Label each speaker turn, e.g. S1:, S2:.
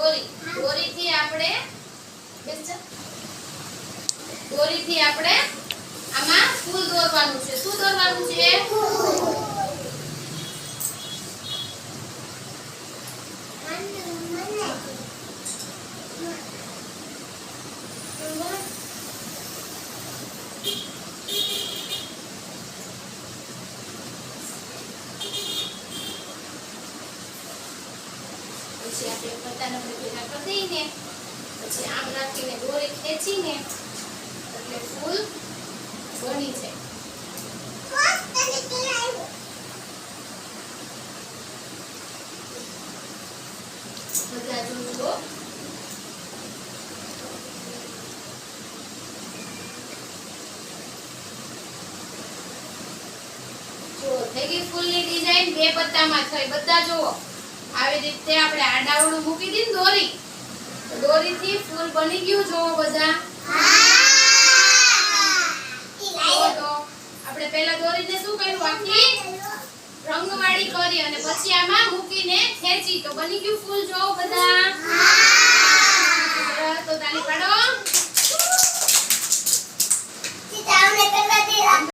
S1: દોરી દોરીથી આપણે બેસ જા. દોરીથી આપણે આમાં ફૂલ દોરવાનું છે શું દોરવાનું છે પછી આપણે પત્તાને ભેગા કરી દઈને પછી આમ રાખીને દોરી ખેંચીને એટલે ફૂલ બની જાય. બધા થઈ ગઈ ફૂલની ડિઝાઇન બે પત્તામાં થઈ. બધા જુઓ. આવી રીતે આપણે આડાવડું મૂકી દીધું દોરી. દોરીથી ફૂલ બની ગયું જોવો બધા. આપણે પહેલા દોરીને શું કર્યું? આખી રંગવાળી કરી અને પછી આમાં મૂકીને ખેંચી. તો બની ગયું ફૂલ જોવો બધા. તો તાલી પાડો.